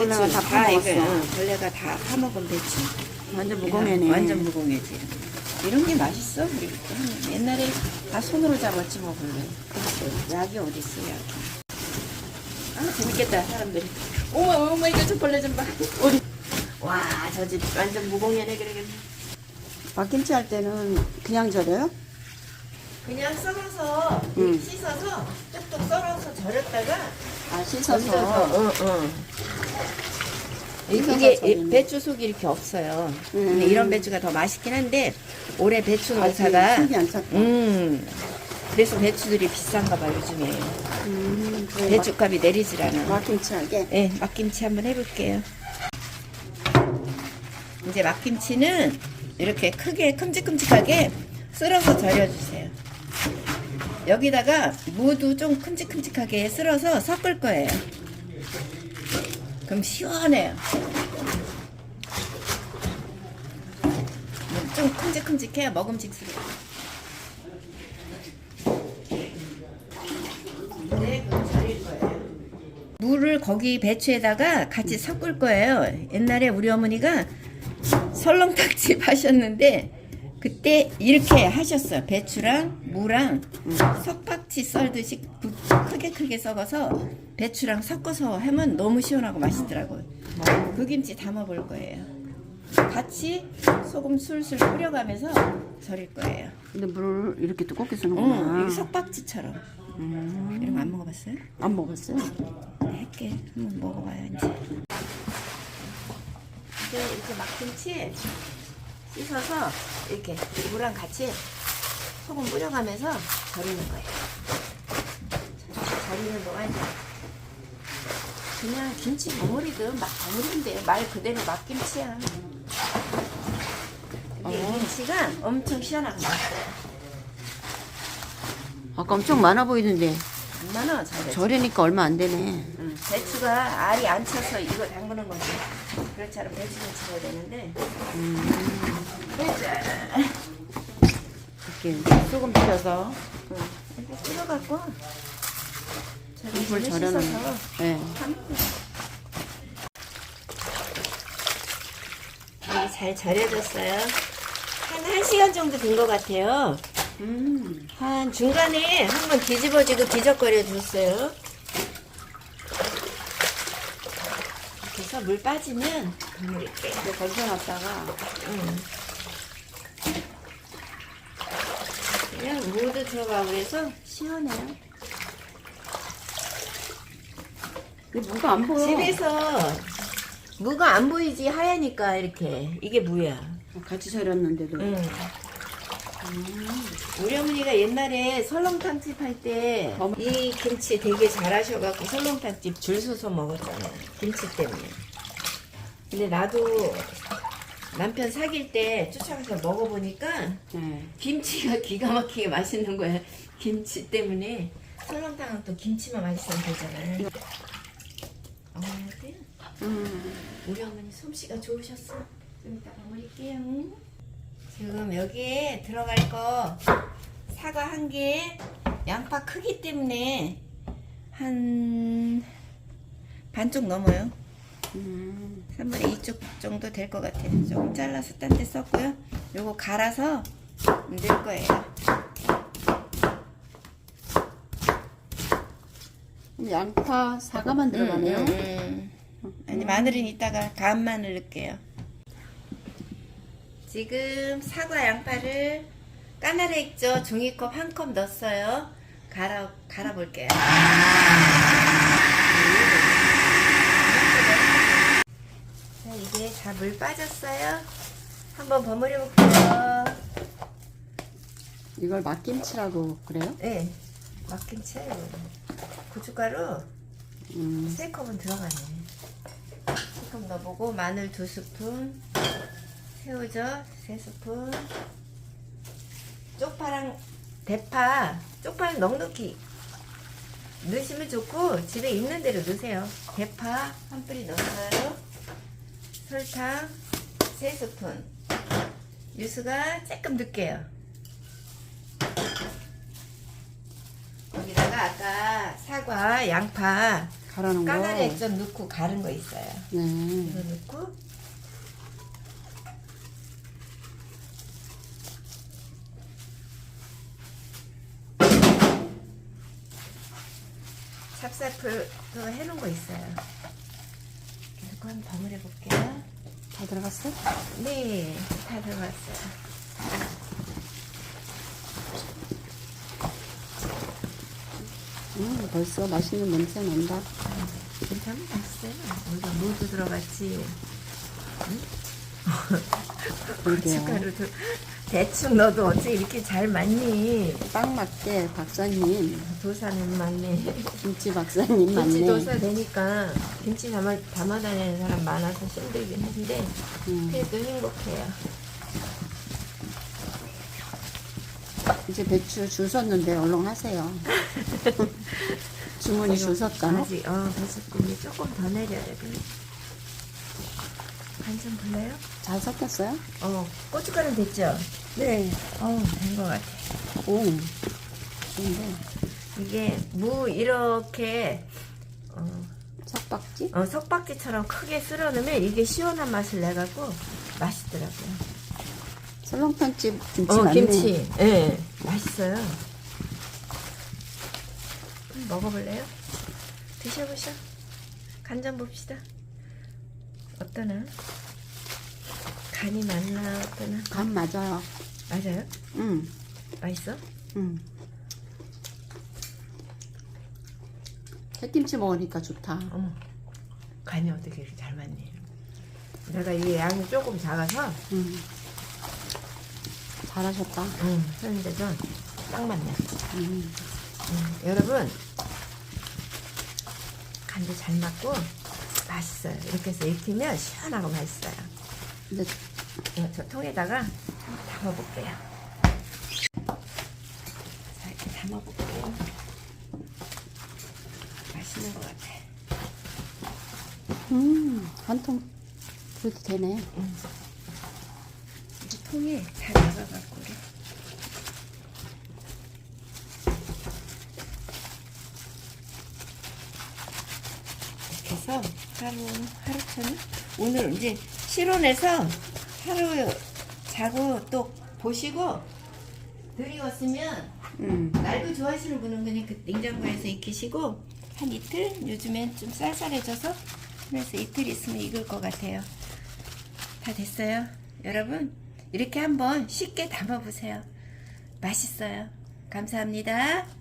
벌레가 다 파먹었어. 응, 벌레가 다 파먹은 배추. 완전 무공해네. 완전 무공해지. 이런 게 맛있어. 우리. 옛날에 다 손으로 잡았지 뭐 벌레. 약이 어디 있어 약이. 아 재밌겠다 사람들이. 어머 어머 이거 좀 벌레 좀 봐. 우리 와저 집 완전 무공해네 그래 그래. 막김치 할 때는 그냥 절여요? 그냥 썰어서 음. 씻어서 쭉쭉 썰어서 절였다가 아 씻어서. 응, 응. 이게. 배추 속이 이렇게 없어요. 근데 음. 이런 배추가 더 맛있긴 한데 올해 배추 농사가 속이 안 찼다. 음 그래서 배추들이 비싼가 봐 요즘에 음, 그래, 배추값이 내리질 않아. 막- 막김치 하게. 예, 막김치 한번 해볼게요. 이제 막김치는 이렇게 크게 큼직큼직하게 쓸어서 절여주세요. 여기다가 무도 좀 큼직큼직하게 쓸어서 섞을 거예요. 그럼 시원해요. 좀 큼직큼직해야 먹음직스러워. 물을 거기 배추에다가 같이 섞을 거예요. 옛날에 우리 어머니가 설렁탕집 하셨는데 그때 이렇게 하셨어요. 배추랑 무랑 석박지 썰듯이 부- 크게 크게 썩어서 배추랑 섞어서 하면 너무 시원하고 맛있더라고요. 그 김치 담아 볼 거예요. 같이 소금 술술 뿌려가면서 절일 거예요. 근데 물을 이렇게 두껍게 응, 쓰는구나. 이게 석박지처럼. 이런 거 안 먹어봤어요? 안 먹었어요? 네, 할게. 한번 먹어봐요, 이제. 이제 이렇게 막김치 씻어서 이렇게 물랑 같이 소금 뿌려가면서 절이는 거예요. 절이는 동안 이제 그냥 김치 버무리든 막 버무리면 돼요. 말 그대로 막김치야. 근데 이 김치가 엄청 맛있어요. 아까 엄청 많아 보이던데. 안 많아, 잘 절이니까 얼마 안 되네. 응, 배추가 알이 안 차서 이거 담그는 거지. 그렇지 않으면 배추는 집어야 되는데. 이렇게 소금 뿌려서 응, 이렇게 끓여갖고. 물 절여놓는 씻어서 네. 돼. 이게 잘 절여졌어요. 한 1시간 정도 된 것 같아요. 음. 한 중간에 한번 뒤집어지고 뒤적거려 줬어요. 이렇게 해서 물 빠지면 버무릴게요. 이제 걸쳐놨다가 응. 그냥 무도 들어가고 그래서 시원해요. 근데 무가 안 보여. 집에서 무가 안 보이지 하얘니까 이렇게 이게 무야. 같이 절였는데도. 응. 우리 어머니가 옛날에 설렁탕집 할때이 김치 되게 잘하셔갖고 설렁탕집 줄 서서 먹었잖아요. 김치 때문에. 근데 나도 남편 사귈 때 쫓아가서 먹어보니까 네. 김치가 기가 막히게 맛있는 거야. 김치 때문에 설렁탕은 또 김치만 맛있으면 되잖아요. 어머니한테 음. 우리 어머니 솜씨가 좋으셨어. 좀 이따 버무릴게요. 지금 여기에 들어갈 거 사과 한 개, 양파 크기 때문에 한 반쪽 넘어요. 음. 3분의 2쪽 정도 될 것 같아요. 조금 잘라서 딴 데 썼고요. 요거 갈아서 넣을 거예요. 그럼 양파, 사과만 들어가네요. 음, 음. 아니 마늘은 이따가 간 마늘 넣을게요. 지금 사과 양파를 까나리 액젓 종이컵 한 컵 넣었어요. 갈아 갈아 볼게요. 자 이제 다물 빠졌어요. 한번 버무려 볼게요. 이걸 막김치라고 그래요? 네, 막김치예요. 고춧가루 음. 세 컵은 들어가네. 세컵 넣어보고 마늘 두 스푼, 새우젓 세 스푼, 쪽파랑 대파, 쪽파는 넉넉히 넣으시면 좋고 집에 있는 대로 넣으세요. 대파 한 뿌리 넣어요. 설탕 세 스푼, 유수가 조금 넣을게요. 아까 사과, 양파 가라는 거. 까나리 액젓 넣고 가른 거 있어요. 네. 이거 넣고 찹쌀풀도 해놓은 거 있어요. 이거 한번 버무려 볼게요. 다 들어갔어? 네, 다 들어갔어요. 음, 벌써 맛있는 냄새 난다. 괜찮은 맛있어요. 우리가 무도 들어갔지. 그러게요. 고춧가루도 대충 넣어도 어째 이렇게 잘 맞니? 빵 맞게 박사님, 도사는 맞네. 김치 박사님 김치 맞네. 도사 되니까 김치 담아, 담아 다니는 사람 많아서 힘들긴 한데 음, 그래도 행복해요. 이제 배추 줄 섰는데 얼른 하세요. 주문이 줄 섰잖아. 아직 어 배수분이 조금 더 내려야 돼. 간좀 볼래요? 잘 섞였어요? 어 고춧가루 됐죠? 네. 어된 것 같아. 오, 좋은데. 이게 무 이렇게 어, 석박지? 어, 석박지처럼 크게 쓸어놓으면 이게 시원한 맛을 내갖고 맛있더라고요. 설렁탕집 김치 어, 맞네. 김치. 예, 맛있어요. 음, 먹어볼래요? 드셔보셔. 간좀 봅시다. 어떠나? 간이 맞나, 어떠나? 간 맞아요. 맞아요? 음, 맛있어? 음. 새김치 먹으니까 좋다. 어머, 간이 어떻게 이렇게 잘 맞니? 내가 이게 양이 조금 작아서, 음. 잘하셨다. 음, 그런데도 딱 맞네. 음. 음, 여러분 간도 잘 맞고 맛있어요. 이렇게 해서 익히면 시원하고 맛있어요. 근데 네, 저 통에다가 담아볼게요. 자, 이렇게 담아볼게요. 맛있는 것 같아. 음, 한 통 그렇게 되네. 이제 통에 잘 나가갖고 해서 하루 하루처럼 오늘 이제 실온에서 하루 자고 또 보시고 드리웠으면 음, 날도 좋아하시는 분은 그냥 그 냉장고에서 익히시고 한 이틀 요즘엔 좀 쌀쌀해져서 그래서 이틀 있으면 익을 것 같아요. 다 됐어요. 여러분 이렇게 한번 쉽게 담아 보세요. 맛있어요. 감사합니다.